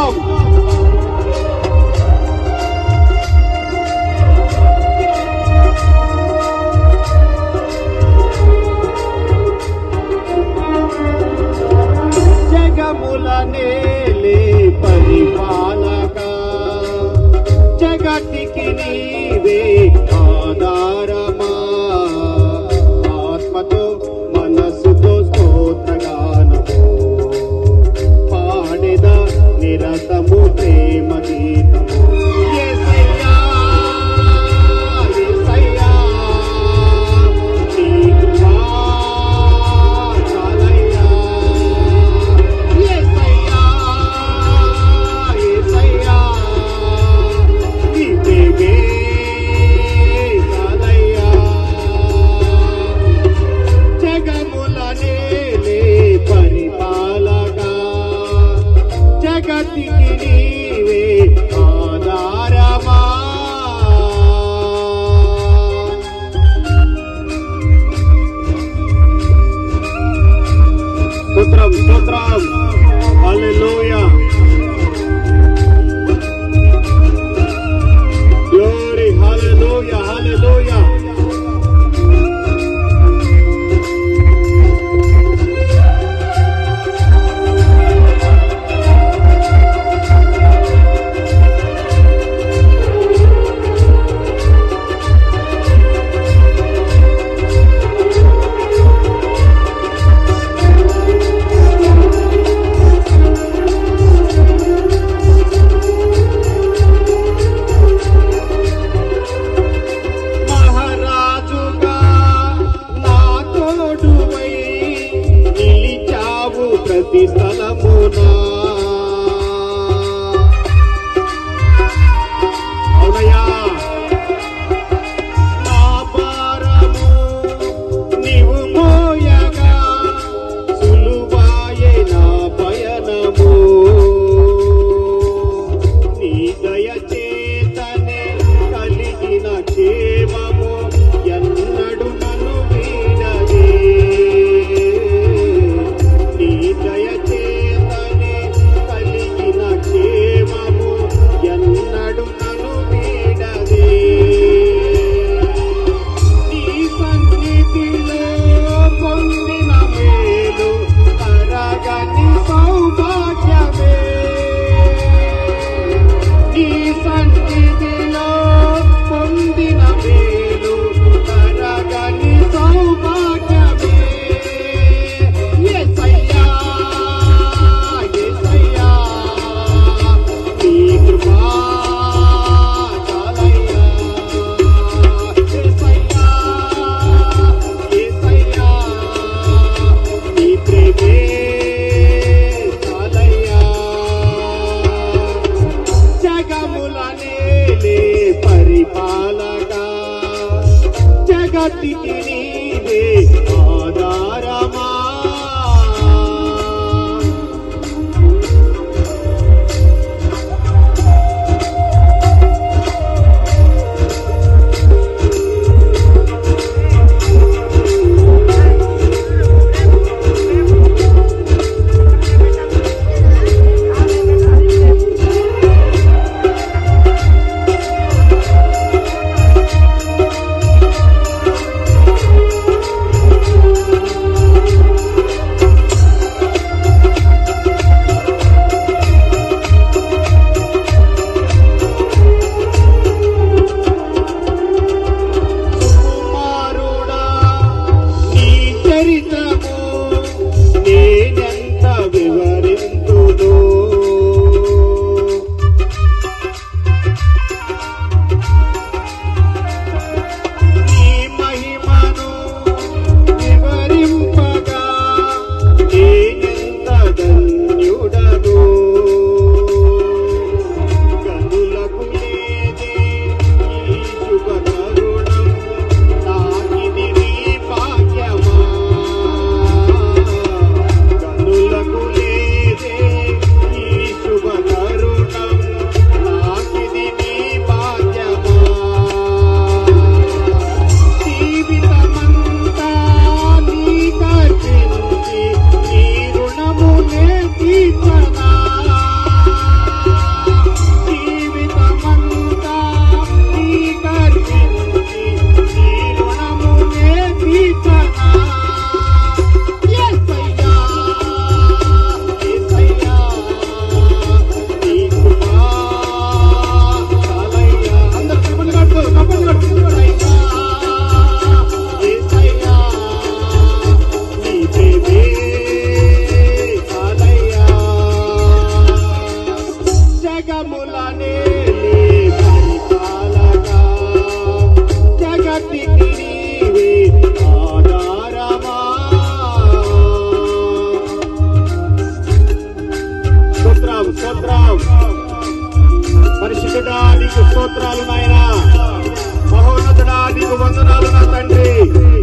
Islam గతికి నీవే ఆధారమా? స్తోత్రం స్తోత్రం. Pakistan Mona. வழிகாட்டி நீ స్తోత్రం. పరిశుద్ధుడా నీకు స్తోత్రాలు నాయన. మహోన్నతుడా నీకు వందనాలు నా తండ్రి.